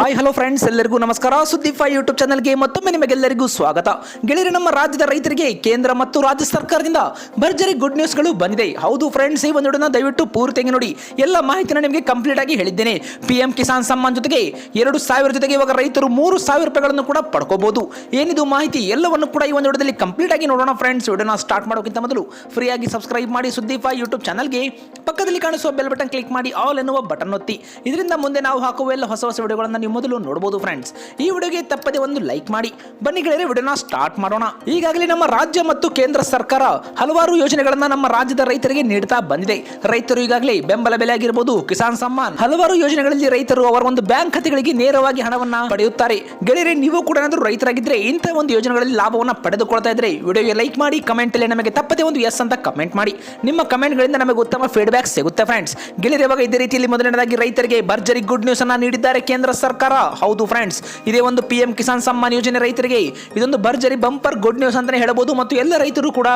Hi hello friends ಎಲ್ಲರಿಗೂ ನಮಸ್ಕಾರ. ಸುದ್ದಿ ಫೈ ಯೂಟ್ಯೂಬ್ ಚಾನಲ್ಗೆ ಮತ್ತೊಮ್ಮೆ ನಿಮಗೆಲ್ಲರಿಗೂ ಸ್ವಾಗತ. ಗೆಳೆಯರು, ನಮ್ಮ ರಾಜ್ಯದ ರೈತರಿಗೆ, ಕೇಂದ್ರ ಮತ್ತು ರಾಜ್ಯ ಸರ್ಕಾರದಿಂದ ಭರ್ಜರಿ ಗುಡ್ ನ್ಯೂಸ್ಗಳು ಬಂದಿದೆ. ಹೌದು ಫ್ರೆಂಡ್ಸ್ ಈ ಒಂದು ದಯವಿಟ್ಟು ಪೂರ್ತಿಯಾಗಿ ನೋಡಿ. ಎಲ್ಲ ಮಾಹಿತಿನ ನಿಮಗೆ ಕಂಪ್ಲೀಟ್ ಆಗಿ ಹೇಳಿದ್ದೇನೆ. ಪಿ ಕಿಸಾನ್ ಸಮ್ಮಾನ್ ಜೊತೆಗೆ ಎರಡು ಸಾವಿರ ಜೊತೆಗೆ ಇವಾಗ ರೈತರು ಮೂರು ಸಾವಿರ ರೂಪಾಯಿಗಳನ್ನು ಕೂಡ ಪಡ್ಕೋಬಹುದು. ಏನಿದು ಮಾಹಿತಿ ಎಲ್ಲವನ್ನು ಕೂಡ ಈ ಒಂದು ಕಂಪ್ಲೀಟ್ ಆಗಿ ನೋಡೋಣ ಫ್ರೆಂಡ್ಸ್ ವಿಡಿಯೋನ ಸ್ಟಾರ್ಟ್ ಮಾಡೋಕ್ಕಿಂತ ಮೊದಲು ಫ್ರೀ ಆಗಿ ಸಬ್ಸ್ಕ್ರೈಬ್ ಮಾಡಿ ಸುದ್ದಿ ಫೈ ಯೂಟ್ಯೂಬ್ ಚಾನಲ್ಗೆ ಪಕ್ಕದಲ್ಲಿ ಕಾಣಿಸುವ ಬೆಲ್ ಬಟನ್ ಕ್ಲಿಕ್ ಮಾಡಿ ಆಲ್ ಎನ್ನುವ ಬಟನ್ ಒತ್ತಿ. ಇದರಿಂದ ಮುಂದೆ ನಾವು ಹಾಕುವ ಎಲ್ಲ ಹೊಸ ಹೊಸ ವಿಡಿಯೋಗಳನ್ನು ಮೊದಲು ನೋಡಬಹುದು ಫ್ರೆಂಡ್ಸ್ ಈ ವಿಡಿಯೋಗೆ ತಪ್ಪದೆ ಒಂದು ಲೈಕ್ ಮಾಡಿ. ಬನ್ನಿ ಗೆಳೆಯರೆ, ವಿಡಿಯೋನ ಸ್ಟಾರ್ಟ್ ಮಾಡೋಣ. ಈಗಾಗಲೇ ನಮ್ಮ ರಾಜ್ಯ ಮತ್ತು ಕೇಂದ್ರ ಸರ್ಕಾರ ಹಲವಾರು ಯೋಜನೆಗಳನ್ನ ನಮ್ಮ ರಾಜ್ಯದ ರೈತರಿಗೆ ನೀಡ್ತಾ ಬಂದಿದೆ. ರೈತರು ಈಗಾಗಲೇ ಬೆಂಬಲ ಬೆಲೆ ಆಗಿರಬಹುದು ಕಿಸಾನ್ ಸಮ್ಮಾನ್. ಹಲವಾರು ಯೋಜನೆಗಳಲ್ಲಿ ರೈತರು ಅವರ ಒಂದು ಬ್ಯಾಂಕ್ ಖಾತೆಗಳಿಗೆ ನೇರವಾಗಿ ಹಣವನ್ನ ಪಡೆಯುತ್ತಾರೆ. ಗೆಳೆಯರೆ, ನೀವು ಕೂಡ ಏನಾದರೂ ರೈತರಾಗಿದ್ರೆ ಇಂತಹ ಒಂದು ಯೋಜನೆಗಳಲ್ಲಿ ಲಾಭವನ್ನು ಪಡೆದುಕೊಳ್ತಾ ಇದ್ರೆ ವಿಡಿಯೋಗೆ ಲೈಕ್ ಮಾಡಿ ಕಮೆಂಟ್ ಅಲ್ಲಿ ನಮಗೆ ತಪ್ಪದೆ ಒಂದು ಎಸ್ ಅಂತ ಕಮೆಂಟ್ ಮಾಡಿ. ನಿಮ್ಮ ಕಮೆಂಟ್ಗಳಿಂದ ನಮಗೆ ಉತ್ತಮ ಫೀಡ್ಬ್ಯಾಕ್ ಸಿಗುತ್ತೆ ಫ್ರೆಂಡ್ಸ್ ಗೆಳೆಯರೆ, ಇವಾಗ ಇದೇ ರೀತಿಯಲ್ಲಿ ಮೊದಲನೇದಾಗಿ ರೈತರಿಗೆ ಭರ್ಜರಿ ಗುಡ್ ನ್ಯೂಸ್ ಅನ್ನ ನೀಡಿದ್ದಾರೆ ಕೇಂದ್ರ ಸರ್ಕಾರ. ಹೌದು ಫ್ರೆಂಡ್ಸ್ ಇದೇ ಒಂದು ಪಿ ಎಂ ಕಿಸಾನ್ ಸಮ್ಮಾನ್ ಯೋಜನೆ ರೈತರಿಗೆ. ಇದೊಂದು ಭರ್ಜರಿ ಬಂಪರ್ ಗುಡ್ ನ್ಯೂಸ್ ಅಂತಾನೆ ಹೇಳಬಹುದು ಮತ್ತು ಎಲ್ಲ ರೈತರು ಕೂಡ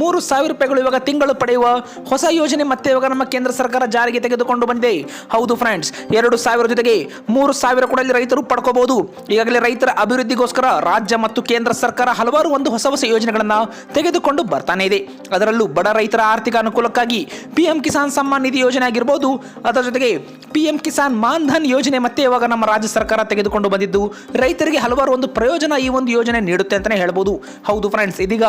ಮೂರು ಸಾವಿರ ರೂಪಾಯಿಗಳು ಇವಾಗ ತಿಂಗಳು ಪಡೆಯುವ ಹೊಸ ಯೋಜನೆ ಮತ್ತೆ ಇವಾಗ ನಮ್ಮ ಕೇಂದ್ರ ಸರ್ಕಾರ ಜಾರಿಗೆ ತೆಗೆದುಕೊಂಡು ಬಂದಿದೆ. ಹೌದು ಫ್ರೆಂಡ್ಸ್ ಎರಡು ಸಾವಿರ ಜೊತೆಗೆ ಮೂರು ಸಾವಿರ ಕೂಡ ಇಲ್ಲಿ ರೈತರು ಪಡ್ಕೋಬಹುದು. ಈಗಾಗಲೇ ರೈತರ ಅಭಿವೃದ್ಧಿಗೋಸ್ಕರ ರಾಜ್ಯ ಮತ್ತು ಕೇಂದ್ರ ಸರ್ಕಾರ ಹಲವಾರು ಒಂದು ಹೊಸ ಹೊಸ ಯೋಜನೆಗಳನ್ನ ತೆಗೆದುಕೊಂಡು ಬರ್ತಾನೆ ಇದೆ. ಅದರಲ್ಲೂ ಬಡ ರೈತರ ಆರ್ಥಿಕ ಅನುಕೂಲಕ್ಕಾಗಿ ಪಿ ಎಂ ಕಿಸಾನ್ ಸಮ್ಮಾನ್ ನಿಧಿ ಯೋಜನೆ ಆಗಿರ್ಬೋದು. ಅದರ ಜೊತೆಗೆ ಪಿ ಎಂ ಕಿಸಾನ್ ಮಾನ್ ಧನ್ ಯೋಜನೆ ಮತ್ತೆ ಇವಾಗ ನಮ್ಮ ರಾಜ್ಯ ಸರ್ಕಾರ ತೆಗೆದುಕೊಂಡು ಬಂದಿದ್ದು. ರೈತರಿಗೆ ಹಲವಾರು ಒಂದು ಪ್ರಯೋಜನ ಈ ಒಂದು ಯೋಜನೆ ನೀಡುತ್ತೆ ಅಂತಲೇ ಹೇಳ್ಬೋದು. ಹೌದು ಫ್ರೆಂಡ್ಸ್ ಇದೀಗ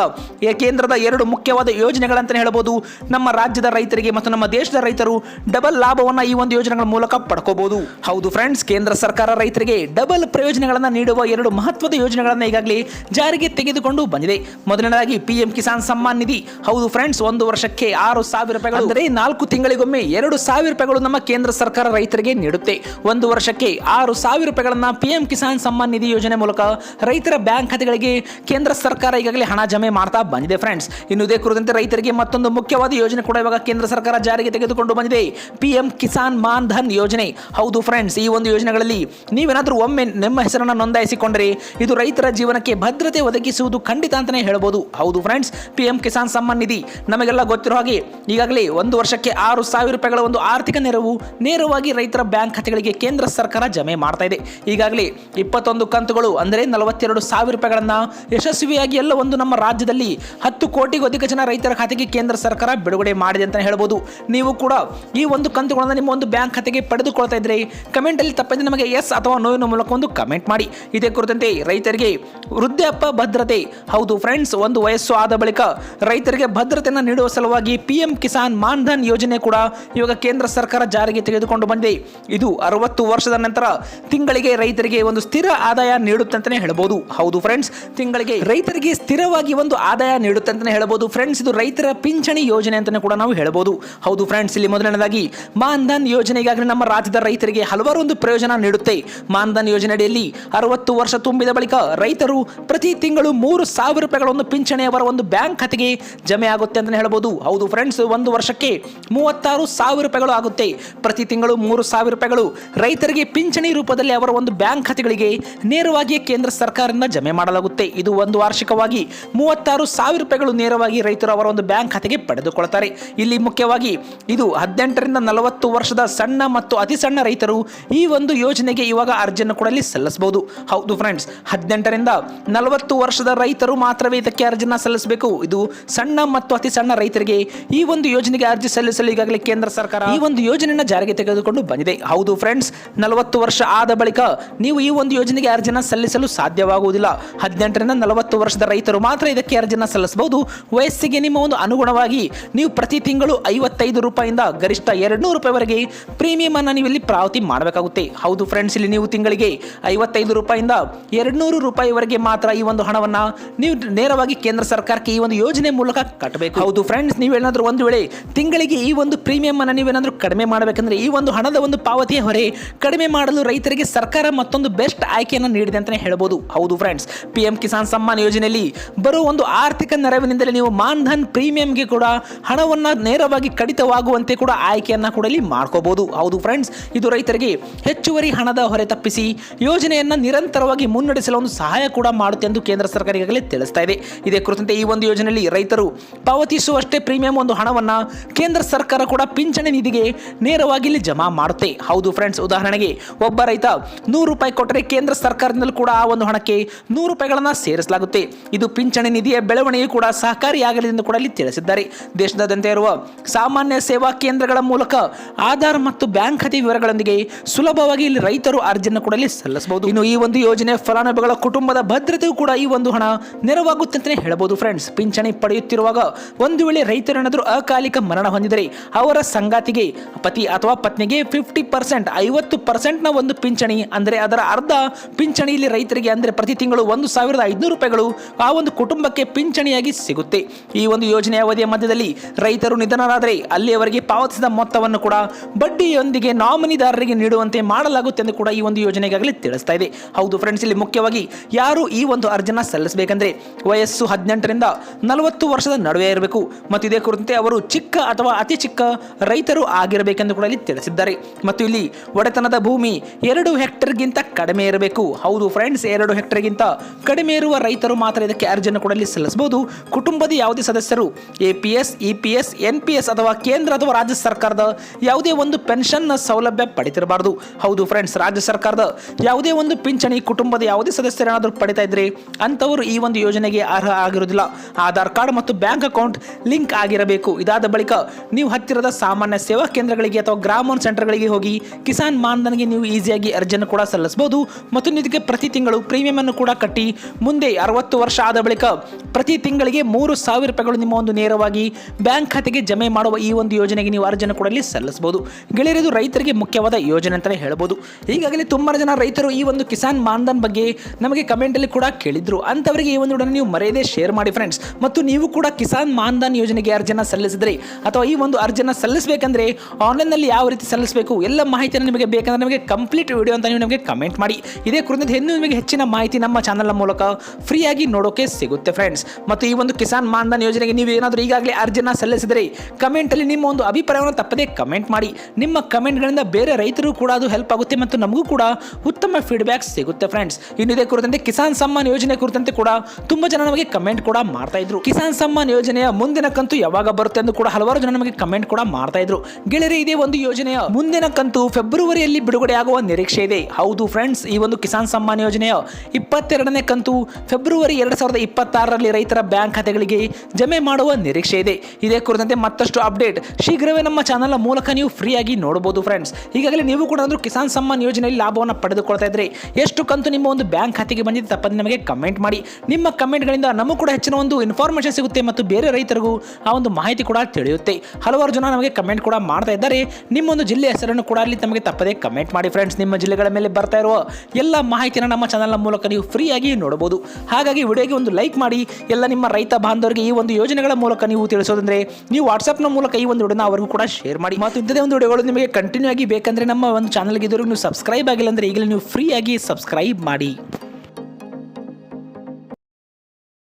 ಕೇಂದ್ರದ ಎರಡು ಮುಖ್ಯವಾದ ಯೋಜನೆಗಳಂತಲೇ ಹೇಳ್ಬೋದು. ನಮ್ಮ ರಾಜ್ಯದ ರೈತರಿಗೆ ಮತ್ತು ನಮ್ಮ ದೇಶದ ರೈತರು ಡಬಲ್ ಲಾಭವನ್ನು ಈ ಒಂದು ಯೋಜನೆಗಳ ಮೂಲಕ ಪಡ್ಕೋಬಹುದು ಹೌದು ಫ್ರೆಂಡ್ಸ್ ಕೇಂದ್ರ ಸರ್ಕಾರ ರೈತರಿಗೆ ಡಬಲ್ ಪ್ರಯೋಜನಗಳನ್ನು ನೀಡುವ ಎರಡು ಮಹತ್ವದ ಯೋಜನೆಗಳನ್ನು ಈಗಾಗಲೇ ಜಾರಿಗೆ ತೆಗೆದುಕೊಂಡು ಬಂದಿದೆ. ಮೊದಲನೇದಾಗಿ ಪಿಎಂ ಕಿಸಾನ್ ಸಮ್ಮಾನ್ ನಿಧಿ. ಹೌದು ಫ್ರೆಂಡ್ಸ್ ಒಂದು ವರ್ಷಕ್ಕೆ ಆರು ಸಾವಿರ ರೂಪಾಯಿಗಳು ಅಂದರೆ ನಾಲ್ಕು ತಿಂಗಳಿಗೊಮ್ಮೆ ಎರಡು ಸಾವಿರ ರೂಪಾಯಿಗಳು ನಮ್ಮ ಕೇಂದ್ರ ಸರ್ಕಾರ ರೈತರಿಗೆ ನೀಡುತ್ತೆ. ಒಂದು ವರ್ಷಕ್ಕೆ ಆರು ಸಾವಿರ ರೂಪಾಯಿಗಳನ್ನ ಪಿ ಎಂ ಕಿಸಾನ್ ಸಮ್ಮಾನ್ ನಿಧಿ ಯೋಜನೆ ಮೂಲಕ ರೈತರ ಬ್ಯಾಂಕ್ ಖಾತೆಗಳಿಗೆ ಕೇಂದ್ರ ಸರ್ಕಾರ ಈಗಾಗಲೇ ಹಣ ಜಮೆ ಮಾಡ್ತಾ ಬಂದಿದೆ ಫ್ರೆಂಡ್ಸ್ ಇನ್ನು ಇದೇ ಕುರಿತಂತೆ ರೈತರಿಗೆ ಮತ್ತೊಂದು ಮುಖ್ಯವಾದ ಯೋಜನೆ ಕೂಡ ಇವಾಗ ಕೇಂದ್ರ ಸರ್ಕಾರ ಜಾರಿಗೆ ತೆಗೆದುಕೊಂಡು ಬಂದಿದೆ. ಪಿ ಎಂ ಕಿಸಾನ್ ಮಾನ್ ಧನ್ ಯೋಜನೆ. ಹೌದು ಫ್ರೆಂಡ್ಸ್ ಈ ಒಂದು ಯೋಜನೆಗಳಲ್ಲಿ ನೀವೇನಾದರೂ ಒಮ್ಮೆ ನಿಮ್ಮ ಹೆಸರನ್ನು ನೋಂದಾಯಿಸಿಕೊಂಡರೆ ಇದು ರೈತರ ಜೀವನಕ್ಕೆ ಭದ್ರತೆ ಒದಗಿಸುವುದು ಖಂಡಿತ ಅಂತಾನೆ ಹೇಳ್ಬೋದು. ಹೌದು friends P M Kisan Samman Nidhi. ನಮಗೆಲ್ಲ ಗೊತ್ತಿರೋ ಹಾಗೆ ಈಗಾಗಲೇ ಒಂದು ವರ್ಷಕ್ಕೆ ಆರು ಸಾವಿರ ರೂಪಾಯಿಗಳ ಒಂದು ಆರ್ಥಿಕ ನೆರವು ನೇರವಾಗಿ ರೈತರ ಬ್ಯಾಂಕ್ ಖಾತೆಗಳಿಗೆ ಕೇಂದ್ರ ಸರ್ಕಾರ ಜಮೆ ಮಾಡ್ತಾ ಇದೆ. ಈಗಾಗಲೇ ಇಪ್ಪತ್ತೊಂದು ಕಂತುಗಳು, ಅಂದರೆ ನಲವತ್ತೆರಡು ಸಾವಿರ ರೂಪಾಯಿಗಳನ್ನ ಯಶಸ್ವಿಯಾಗಿ ಎಲ್ಲ ಒಂದು ನಮ್ಮ ರಾಜ್ಯದಲ್ಲಿ ಹತ್ತು ಕೋಟಿಗೂ ಅಧಿಕ ಜನ ರೈತರ ಖಾತೆಗೆ ಕೇಂದ್ರ ಸರ್ಕಾರ ಬಿಡುಗಡೆ ಮಾಡಿದೆ ಅಂತ ಹೇಳ್ಬೋದು. ನೀವು ಕೂಡ ಈ ಒಂದು ಕಂತುಗಳನ್ನು ನಿಮ್ಮ ಒಂದು ಬ್ಯಾಂಕ್ ಖಾತೆಗೆ ಪಡೆದುಕೊಳ್ತಾ ಕಮೆಂಟ್ ಅಲ್ಲಿ ತಪ್ಪದೆ ನಮಗೆ ಎಸ್ ಅಥವಾ ನೋವಿನ ಮೂಲಕ ಒಂದು ಕಮೆಂಟ್ ಮಾಡಿ. ಇದೇ ಕುರಿತಂತೆ ರೈತರಿಗೆ ವೃದ್ಧಾಪ್ಯ ಭದ್ರತೆ, ಹೌದು ಫ್ರೆಂಡ್ಸ್ ಒಂದು ವಯಸ್ಸು ಆದ ಬಳಿಕ ರೈತರಿಗೆ ಭದ್ರತೆಯನ್ನು ನೀಡುವ ಸಲುವಾಗಿ ಪಿ ಎಂ ಕಿಸಾನ್ ಮಾನ್ ಧನ್ ಯೋಜನೆ ಕೂಡ ಇವಾಗ ಕೇಂದ್ರ ಸರ್ಕಾರ ಜಾರಿಗೆ ತೆಗೆದುಕೊಂಡು ಬಂದಿದೆ. ಇದು ಅರವತ್ತು ವರ್ಷದ ನಂತರ ತಿಂಗಳಿಗೆ ರೈತರಿಗೆ ಒಂದು ಸ್ಥಿರ ಆದಾಯ ನೀಡುತ್ತೆ ಅಂತಾನೆ ಹೇಳ್ಬೋದು ಹೌದು ಫ್ರೆಂಡ್ಸ್ ತಿಂಗಳಿಗೆ ರೈತರಿಗೆ ಸ್ಥಿರವಾಗಿ ಒಂದು ಆದಾಯ ನೀಡುತ್ತೆ ಅಂತಾನೆ ಹೇಳ್ಬೋದು ಫ್ರೆಂಡ್ಸ್ ಇದು ರೈತರ ಪಿಂಚಣಿ ಯೋಜನೆ ಅಂತಾನೆ ಕೂಡ ನಾವು ಹೇಳ್ಬೋದು ಹೌದು ಫ್ರೆಂಡ್ಸ್ ಇಲ್ಲಿ ಮೊದಲನೇದಾಗಿ ಮಾನ್ ಧನ್ ಯೋಜನೆಗಾಗಿ ನಮ್ಮ ರಾಜ್ಯದ ರೈತರಿಗೆ ಹಲವಾರು ಒಂದು ಪ್ರಯೋಜನ ನೀಡುತ್ತೆ. ಮಾನ್ ಧನ್ ಯೋಜನೆಯಡಿಯಲ್ಲಿ ಅರವತ್ತು ವರ್ಷ ತುಂಬಿದ ಬಳಿಕ ರೈತರು ಪ್ರತಿ ತಿಂಗಳು ಮೂರು ಸಾವಿರ ರೂಪಾಯಿಗಳ ಒಂದು ಪಿಂಚಣಿ ಅವರ ಒಂದು ಬ್ಯಾಂಕ್ ಖಾತೆಗೆ ಜಮೆ ಆಗುತ್ತೆ ಅಂತಾನೆ ಹೇಳ್ಬೋದು ಹೌದು ಫ್ರೆಂಡ್ಸ್ ಒಂದು ವರ್ಷಕ್ಕೆ ಮೂವತ್ತಾರು ಸಾವಿರ ರೂಪಾಯಿಗಳು ಆಗುತ್ತೆ. ಪ್ರತಿ ತಿಂಗಳು ಮೂರು ಸಾವಿರ ರೂಪಾಯಿಗಳು ರೈತರಿಗೆ ಪಿಂಚಣಿ ರೂಪದಲ್ಲಿ ಅವರ ಒಂದು ಬ್ಯಾಂಕ್ ಖಾತೆಗಳಿಗೆ ನೇರವಾಗಿ ಕೇಂದ್ರ ಸರ್ಕಾರದಿಂದ ಜಮೆ ಮಾಡಲಾಗುತ್ತೆ. ಇದು ಒಂದು ವಾರ್ಷಿಕವಾಗಿ ಮೂವತ್ತಾರು ಸಾವಿರ ರೂಪಾಯಿಗಳು ನೇರವಾಗಿ ರೈತರು ಅವರ ಒಂದು ಬ್ಯಾಂಕ್ ಖಾತೆಗೆ ಪಡೆದುಕೊಳ್ತಾರೆ ಇಲ್ಲಿ ಮುಖ್ಯವಾಗಿ ಇದು ಹದಿನೆಂಟರಿಂದ ನಲವತ್ತು ವರ್ಷದ ಸಣ್ಣ ಮತ್ತು ಅತಿ ಸಣ್ಣ ರೈತರು ಈ ಒಂದು ಯೋಜನೆಗೆ ಇವಾಗ ಅರ್ಜಿಯನ್ನು ಕೂಡ ಸಲ್ಲಿಸಬಹುದು. ಹೌದು ಫ್ರೆಂಡ್ಸ್ ಹದಿನೆಂಟರಿಂದ ನಲವತ್ತು ವರ್ಷದ ರೈತರು ಮಾತ್ರವೇ ಇದಕ್ಕೆ ಅರ್ಜಿನ ಸಲ್ಲಿಸಬೇಕು. ಇದು ಸಣ್ಣ ಮತ್ತು ಅತಿ ಸಣ್ಣ ರೈತರಿಗೆ ಈ ಒಂದು ಯೋಜನೆಗೆ ಅರ್ಜಿ ಸಲ್ಲಿಸಲು ಈಗಾಗಲೇ ಕೇಂದ್ರ ಸರ್ಕಾರ ಈ ಒಂದು ಯೋಜನೆಯನ್ನು ಜಾರಿಗೆ ತೆಗೆದುಕೊಂಡು ಬಂದಿದೆ. ಹೌದು ಫ್ರೆಂಡ್ಸ್ ನಲವತ್ತು ವರ್ಷ ಆದ ಬಳಿಕ ನೀವು ಈ ಒಂದು ಯೋಜನೆಗೆ ಅರ್ಜಿನ ಸಲ್ಲಿಸಲು ಸಾಧ್ಯವಾಗುವುದಿಲ್ಲ. ಹದಿನೆಂಟರಿಂದ ನಲವತ್ತು ವರ್ಷದ ರೈತರು ಮಾತ್ರ ಇದಕ್ಕೆ ಅರ್ಜಿನ ಸಲ್ಲಿಸಬಹುದು. ವಯಸ್ಸಿಗೆ ನಿಮ್ಮ ಒಂದು ಅನುಗುಣವಾಗಿ ನೀವು ಪ್ರತಿ ತಿಂಗಳು ಐವತ್ತೈದು ರೂಪಾಯಿಂದ ಗರಿಷ್ಠ ಎರಡು ನೂರು ರೂಪಾಯಿವರೆಗೆ ಪ್ರೀಮಿಯಂ ಅನ್ನು ನೀವು ಇಲ್ಲಿ ಪಾವತಿ ಮಾಡಬೇಕಾಗುತ್ತೆ. ಹೌದು ಫ್ರೆಂಡ್ಸ್ ಇಲ್ಲಿ ನೀವು ತಿಂಗಳಿಗೆ ಐವತ್ತೈದು ರೂಪಾಯಿಂದ ಎರಡು ನೂರು ರೂಪಾಯಿವರೆಗೆ ಮಾತ್ರ ಈ ಒಂದು ಹಣವನ್ನು ನೀವು ನೇರವಾಗಿ ಕೇಂದ್ರ ಸರ್ಕಾರಕ್ಕೆ ಈ ಒಂದು ಯೋಜನೆ ಮೂಲಕ ಕಟ್ಟಬೇಕು. ಹೌದು ಫ್ರೆಂಡ್ಸ್ ನೀವೇನಾದ್ರೂ ಒಂದು ವೇಳೆ ತಿಂಗಳಿಗೆ ಈ ಒಂದು ಪ್ರೀಮಿಯಂ ಅನ್ನು ನೀವೇನಾದರೂ ಕಡಿಮೆ ಮಾಡಬೇಕಂದ್ರೆ ಈ ಒಂದು ಹಣದ ಒಂದು ಪಾವತಿಯ ಹೊರೆ ಕಡಿಮೆ ಮಾಡಲು ರೈತರಿಗೆ ಸರ್ಕಾರ ಮತ್ತೊಂದು ಬೆಸ್ಟ್ ಆಯ್ಕೆಯನ್ನು ನೀಡಿದೆ ಅಂತಲೇ ಹೇಳ್ಬೋದು. ಹೌದು friends P M Kisan Samman ಯೋಜನೆಯಲ್ಲಿ ಬರುವ ಒಂದು ಆರ್ಥಿಕ ನೆರವಿನಿಂದಲೇ ನೀವು ಮಾನ್ಧನ್ ಪ್ರೀಮಿಯಂಗೆ ಕೂಡ ಹಣವನ್ನು ನೇರವಾಗಿ ಕಡಿತವಾಗುವಂತೆ ಕೂಡ ಆಯ್ಕೆಯನ್ನು ಕೂಡ ಇಲ್ಲಿ ಮಾಡ್ಕೋಬಹುದು ಹೌದು ಫ್ರೆಂಡ್ಸ್ ಇದು ರೈತರಿಗೆ ಹೆಚ್ಚುವರಿ ಹಣದ ಹೊರೆ ತಪ್ಪಿಸಿ ಯೋಜನೆಯನ್ನು ನಿರಂತರವಾಗಿ ಮುನ್ನಡೆಸಲು ಒಂದು ಸಹಾಯ ಕೂಡ ಮಾಡುತ್ತೆ ಎಂದು ಕೇಂದ್ರ ಸರ್ಕಾರ ಈಗಾಗಲೇ ತಿಳಿಸ್ತಾ ಇದೆ. ಇದೇ ಕುರಿತಂತೆ ಈ ಒಂದು ಯೋಜನೆಯಲ್ಲಿ ರೈತರು ಪಾವತಿಸುವಷ್ಟೇ ಪ್ರೀಮಿಯಂ ಒಂದು ಹಣವನ್ನು ಕೇಂದ್ರ ಸರ್ಕಾರ ಕೂಡ ಪಿಂಚಣಿ ನಿಧಿಗೆ ನೇರವಾಗಿ ಇಲ್ಲಿ ಜಮಾ ಮಾಡುತ್ತೆ. ಹೌದು ಫ್ರೆಂಡ್ಸ್ ಉದಾಹರಣೆಗೆ ಒಬ್ಬ ರೈತ ರೈತ ನೂರು ರೂಪಾಯಿ ಕೊಟ್ಟರೆ ಕೇಂದ್ರ ಸರ್ಕಾರದಿಂದಲೂ ಕೂಡ ಆ ಒಂದು ಹಣಕ್ಕೆ ನೂರು ರೂಪಾಯಿಗಳನ್ನು ಸೇರಿಸಲಾಗುತ್ತೆ. ಇದು ಪಿಂಚಣಿ ನಿಧಿಯ ಬೆಳವಣಿಗೆ ಕೂಡ ಸಹಕಾರಿಯಾಗಲಿದೆ ಎಂದು ಕೂಡ ಇಲ್ಲಿ ತಿಳಿಸಿದ್ದಾರೆ. ದೇಶದಾದ್ಯಂತ ಇರುವ ಸಾಮಾನ್ಯ ಸೇವಾ ಕೇಂದ್ರಗಳ ಮೂಲಕ ಆಧಾರ್ ಮತ್ತು ಬ್ಯಾಂಕ್ ಖಾತೆ ವಿವರಗಳೊಂದಿಗೆ ಸುಲಭವಾಗಿ ಇಲ್ಲಿ ರೈತರು ಅರ್ಜಿಯನ್ನು ಕೂಡ ಇಲ್ಲಿ ಸಲ್ಲಿಸಬಹುದು. ಇನ್ನು ಈ ಒಂದು ಯೋಜನೆ ಫಲಾನುಭವಿಗಳ ಕುಟುಂಬದ ಭದ್ರತೆಗೂ ಕೂಡ ಈ ಒಂದು ಹಣ ನೆರವಾಗುತ್ತೆ ಅಂತಲೇ ಹೇಳಬಹುದು ಫ್ರೆಂಡ್ಸ್. ಪಿಂಚಣಿ ಪಡೆಯುತ್ತಿರುವಾಗ ಒಂದು ವೇಳೆ ರೈತರೇನಾದರೂ ಅಕಾಲಿಕ ಮರಣ ಹೊಂದಿದರೆ ಅವರ ಸಂಗಾತಿಗೆ, ಪತಿ ಅಥವಾ ಪತ್ನಿಗೆ ಫಿಫ್ಟಿ ಪರ್ಸೆಂಟ್ ಐವತ್ತು ಪರ್ಸೆಂಟ್ನ ಒಂದು ಪಿಂಚಣಿ ಅಂದರೆ ಅದರ ಅರ್ಧ ಪಿಂಚಣಿಯಲ್ಲಿ ರೈತರಿಗೆ ಅಂದರೆ ಪ್ರತಿ ತಿಂಗಳು ಒಂದು ಸಾವಿರದ ಐದುನೂರು ರೂಪಾಯಿಗಳು ಆ ಒಂದು ಕುಟುಂಬಕ್ಕೆ ಪಿಂಚಣಿಯಾಗಿ ಸಿಗುತ್ತೆ. ಈ ಒಂದು ಯೋಜನೆಯ ಅವಧಿಯ ಮಧ್ಯದಲ್ಲಿ ರೈತರು ನಿಧನರಾದರೆ ಅಲ್ಲಿಯವರೆಗೆ ಪಾವತಿಸಿದ ಮೊತ್ತವನ್ನು ಕೂಡ ಬಡ್ಡಿಯೊಂದಿಗೆ ನಾಮಿನಿದಾರರಿಗೆ ನೀಡುವಂತೆ ಮಾಡಲಾಗುತ್ತೆ ಎಂದು ಕೂಡ ಈ ಒಂದು ಯೋಜನೆಗಾಗಲೇ ತಿಳಿಸ್ತಾ ಇದೆ. ಹೌದು ಫ್ರೆಂಡ್ಸ್ ಇಲ್ಲಿ ಮುಖ್ಯವಾಗಿ ಯಾರು ಈ ಒಂದು ಅರ್ಜಿನ ಸಲ್ಲಿಸಬೇಕಂದ್ರೆ ವಯಸ್ಸು ಹದಿನೆಂಟರಿಂದ ನಲವತ್ತು ವರ್ಷದ ನಡುವೆ ಇರಬೇಕು. ಮತ್ತು ಇದೇ ಕುರಿತಂತೆ ಅವರು ಚಿಕ್ಕ ಅಥವಾ ಅತಿ ಚಿಕ್ಕ ರೈತರು ಆಗಿರಬೇಕೆಂದು ಕೂಡ ಇಲ್ಲಿ ತಿಳಿಸಿದ್ದಾರೆ. ಮತ್ತು ಇಲ್ಲಿ ಒಡೆತನದ ಭೂಮಿ ಎರಡು ಹೆಕ್ಟರ್ಗಿಂತ ಕಡಿಮೆ ಇರಬೇಕು. ಹೌದು ಫ್ರೆಂಡ್ಸ್ ಎರಡು ಹೆಕ್ಟರ್ಗಿಂತ ಕಡಿಮೆ ಇರುವ ರೈತರು ಮಾತ್ರ ಇದಕ್ಕೆ ಅರ್ಜಿಯನ್ನು ಕೊಡಲಿ ಸಲ್ಲಿಸಬಹುದು. ಕುಟುಂಬದ ಯಾವುದೇ ಸದಸ್ಯರು A P S E P S N P S ಅಥವಾ ಕೇಂದ್ರ ಅಥವಾ ರಾಜ್ಯ ಸರ್ಕಾರದ ಯಾವುದೇ ಒಂದು ಪೆನ್ಷನ್ ಸೌಲಭ್ಯ ಪಡಿತಿರಬಾರದು. ಹೌದು ಫ್ರೆಂಡ್ಸ್ ರಾಜ್ಯ ಸರ್ಕಾರದ ಯಾವುದೇ ಒಂದು ಪಿಂಚಣಿ ಕುಟುಂಬದ ಯಾವುದೇ ಸದಸ್ಯರೇನಾದರೂ ಪಡಿತಾ ಇದ್ರೆ ಅಂಥವರು ಈ ಒಂದು ಯೋಜನೆಗೆ ಅರ್ಹ ಆಗಿರುವುದಿಲ್ಲ. ಆಧಾರ್ ಕಾರ್ಡ್ ಮತ್ತು ಬ್ಯಾಂಕ್ ಅಕೌಂಟ್ ಲಿಂಕ್ ಆಗಿರಬೇಕು. ಇದಾದ ಬಳಿಕ ನೀವು ಹತ್ತಿರದ ಸಾಮಾನ್ಯ ಸೇವಾ ಕೇಂದ್ರಗಳಿಗೆ ಅಥವಾ ಗ್ರಾಮ ಸೆಂಟರ್ಗಳಿಗೆ ಹೋಗಿ ಕಿಸಾನ್ ಮಾನ್ಧನ್ಗೆ ನೀವು ಈಸಿಯಾಗಿ ಅರ್ಜಿಯನ್ನು ಕೂಡ ಸಲ್ಲಿಸಬಹುದು. ಮತ್ತು ಇದಕ್ಕೆ ಪ್ರತಿ ತಿಂಗಳು ಪ್ರೀಮಿಯಂ ಅನ್ನು ಕೂಡ ಕಟ್ಟಿ ಮುಂದೆ ಅರವತ್ತು ವರ್ಷ ಆದ ಬಳಿಕ ಪ್ರತಿ ತಿಂಗಳಿಗೆ ಮೂರು ಸಾವಿರ ರೂಪಾಯಿಗಳು ನಿಮ್ಮ ಒಂದು ನೇರವಾಗಿ ಬ್ಯಾಂಕ್ ಖಾತೆಗೆ ಜಮೆ ಮಾಡುವ ಈ ಒಂದು ಯೋಜನೆಗೆ ನೀವು ಅರ್ಜಿಯನ್ನು ಕೂಡ ಇಲ್ಲಿ ಸಲ್ಲಿಸಬಹುದು. ಗೆಳೆಯರಿದು ರೈತರಿಗೆ ಮುಖ್ಯವಾದ ಯೋಜನೆ ಅಂತಲೇ ಹೇಳ್ಬೋದು. ಈಗಾಗಲೇ ತುಂಬಾ ಜನ ರೈತರು ಈ ಒಂದು ಕಿಸಾನ್ ಮಾನ್ಧನ್ ಬಗ್ಗೆ ನಮಗೆ ಕಮೆಂಟಲ್ಲಿ ಕೂಡ ಕೇಳಿದ್ರು. ಅಂತವರಿಗೆ ಈ ಒಂದು ನೀವು ಮರೆಯದೆ ಶೇರ್ ಮಾಡಿ ಫ್ರೆಂಡ್ಸ್ ಮತ್ತು ನೀವು ಕೂಡ ಕಿಸಾನ್ ಮಾನ್ಧನ್ ಯೋಜನೆಗೆ ಅರ್ಜಿಯನ್ನು ಸಲ್ಲಿಸಿದ್ರೆ ಅಥವಾ ಈ ಒಂದು ಅರ್ಜಿಯನ್ನು ಸಲ್ಲಿಸಬೇಕಂದ್ರೆ ಆನ್ಲೈನ್ನಲ್ಲಿ ಯಾವ ರೀತಿ ಸಲ್ಲಿಸಬೇಕು, ಎಲ್ಲ ಮಾಹಿತಿಯನ್ನು ನಿಮಗೆ ಬೇಕಂದ್ರೆ ನಿಮಗೆ ಕಂಪ್ಲೀಟ್ ವಿಡಿಯೋ ಅಂತ ನೀವು ನಮಗೆ ಕಮೆಂಟ್ ಮಾಡಿ. ಇದೇ ಕುರಿತು ಇನ್ನೂ ನಿಮಗೆ ಹೆಚ್ಚಿನ ಮಾಹಿತಿ ನಮ್ಮ ಚಾನಲ್ನ ಮೂಲಕ ಫ್ರೀಯಾಗಿ ನೋಡೋಕೆ ಸಿಗುತ್ತೆ ಫ್ರೆಂಡ್ಸ್ ಮತ್ತು ಈ ಒಂದು ಕಿಸಾನ್ ಮಾನ್ಧನ್ ಯೋಜನೆಗೆ ನೀವು ಏನಾದರೂ ಈಗಾಗಲೇ ಅರ್ಜಿನ ಸಲ್ಲಿಸಿದರೆ ಕಮೆಂಟಲ್ಲಿ ನಿಮ್ಮ ಒಂದು ಅಭಿಪ್ರಾಯವನ್ನು ತಪ್ಪದೇ ಕಮೆಂಟ್ ಮಾಡಿ. ನಿಮ್ಮ ಕಮೆಂಟ್ಗಳಿಂದ ಬೇರೆ ರೈತರು ಕೂಡ ಅದು ಹೆಲ್ಪ್ ಆಗುತ್ತೆ ಮತ್ತು ನಮಗೂ ಕೂಡ ಉತ್ತಮ ಫೀಡ್ಬ್ಯಾಕ್ ಸಿಗುತ್ತೆ ಫ್ರೆಂಡ್ಸ್ ಇನ್ನು ಇದೇ ಕುರಿತಂತೆ ಕಿಸಾನ್ ಸಮ್ಮಾನ್ ಯೋಜನೆ ಕುರಿತಂತೆ ಕೂಡ ತುಂಬಾ ಜನ ನಮಗೆ ಕಮೆಂಟ್ ಕೂಡ ಮಾಡ್ತಾ ಇದ್ರು. ಕಿಸಾನ್ ಸಮ್ಮಾನ್ ಯೋಜನೆಯ ಮುಂದಿನ ಕಂತು ಯಾವಾಗ ಬರುತ್ತೆ ಎಂದು ಕೂಡ ಹಲವಾರು ಜನ ನಮಗೆ ಕಮೆಂಟ್ ಕೂಡ ಮಾಡ್ತಾ ಇದ್ರು. ಗೆಳೆಯರೇ, ಇದೇ ಒಂದು ಯೋಜನೆಯ ಮುಂದಿನ ಕಂತು ಫೆಬ್ರವರಿಯಲ್ಲಿ ಬಿಡುಗಡೆ ಆಗುವ ನಿರೀಕ್ಷೆ ಇದೆ ಹೌದು ಫ್ರೆಂಡ್ಸ್ ಈ ಒಂದು ಕಿಸಾನ್ ಸಮ್ಮಾನ್ ಯೋಜನೆಯ ಇಪ್ಪತ್ತೆರಡನೇ ಕಂತು ಫೆಬ್ರವರಿ ಎರಡು ಸಾವಿರದ ಇಪ್ಪತ್ತಾರರಲ್ಲಿ ರೈತರ ಬ್ಯಾಂಕ್ ಖಾತೆಗಳಿಗೆ ಜಮೆ ಮಾಡುವ ನಿರೀಕ್ಷೆ ಇದೆ. ಇದೇ ಕುರಿತಂತೆ ಮತ್ತಷ್ಟು ಅಪ್ಡೇಟ್ ಶೀಘ್ರವೇ ನಮ್ಮ ಚಾನಲ್ ಮೂಲಕ ನೀವು ಫ್ರೀಯಾಗಿ ನೋಡಬಹುದು ಫ್ರೆಂಡ್ಸ್ ಈಗಾಗಲೇ ನೀವು ಕೂಡ ಒಂದು ಕಿಸಾನ್ ಸಮ್ಮಾನ್ ಯೋಜನೆಯಲ್ಲಿ ಲಾಭವನ್ನು ಪಡೆದುಕೊಳ್ತಾ ಇದ್ರೆ ಎಷ್ಟು ಕಂತು ನಿಮ್ಮ ಒಂದು ಬ್ಯಾಂಕ್ ಖಾತೆಗೆ ಬಂದಿದೆ ತಪ್ಪದೆ ನಮಗೆ ಕಮೆಂಟ್ ಮಾಡಿ. ನಿಮ್ಮ ಕಮೆಂಟ್ಗಳಿಂದ ನಮಗೂ ಕೂಡ ಹೆಚ್ಚಿನ ಒಂದು ಇನ್ಫಾರ್ಮೇಷನ್ ಸಿಗುತ್ತೆ ಮತ್ತು ಬೇರೆ ರೈತರಿಗೂ ಆ ಒಂದು ಮಾಹಿತಿ ಕೂಡ ತಿಳಿಯುತ್ತೆ. ಹಲವಾರು ಜನ ನಮಗೆ ಕಮೆಂಟ್ ಕೂಡ ಮಾಡ್ತಾ ಇದ್ದಾರೆ. ನಿಮ್ಮ ಒಂದು ಜಿಲ್ಲೆ ಹೆಸರನ್ನು ಕೂಡ ಅಲ್ಲಿ ತಮಗೆ ತಪ್ಪದೆ ಕಮೆಂಟ್ ಮಾಡಿ ಫ್ರೆಂಡ್ಸ್ ನಿಮ್ಮ ಜಿಲ್ಲೆಗಳ ಮೇಲೆ ಬರ್ತಾ ಇರುವ ಎಲ್ಲ ಮಾಹಿತಿನ ನಮ್ಮ ಚಾನಲ್ನ ಮೂಲಕ ನೀವು ಫ್ರೀಯಾಗಿ ನೋಡಬಹುದು. ಹಾಗಾಗಿ ವಿಡಿಯೋಗೆ ಒಂದು ಲೈಕ್ ಮಾಡಿ, ಎಲ್ಲ ನಿಮ್ಮ ರೈತ ಬಾಂಧವರಿಗೆ ಈ ಒಂದು ಯೋಜನೆಗಳ ಮೂಲಕ ನೀವು ತಿಳಿಸೋದಂದ್ರೆ ನೀವು ವಾಟ್ಸ್ಆಪ್ನ ಮೂಲಕ ಈ ಒಂದು ವಿಡಿಯೋನ ಅವರಿಗೂ ಕೂಡ ಶೇರ್ ಮಾಡಿ. ಮತ್ತು ಇಂಥದೇ ಒಂದು ವಿಡಿಯೋಗಳು ನಿಮಗೆ ಕಂಟಿನ್ಯೂ ಆಗಿ ಬೇಕಂದ್ರೆ ನಮ್ಮ ಒಂದು ಚಾನಲ್ಗೆ ಇದುವರೆಗೂ ನೀವು ಸಬ್ಸ್ಕ್ರೈಬ್ ಆಗಿಲ್ಲ ಅಂದರೆ ಈಗಲೇ ನೀವು ಫ್ರೀಯಾಗಿ ಸಬ್ಸ್ಕ್ರೈಬ್ ಮಾಡಿ.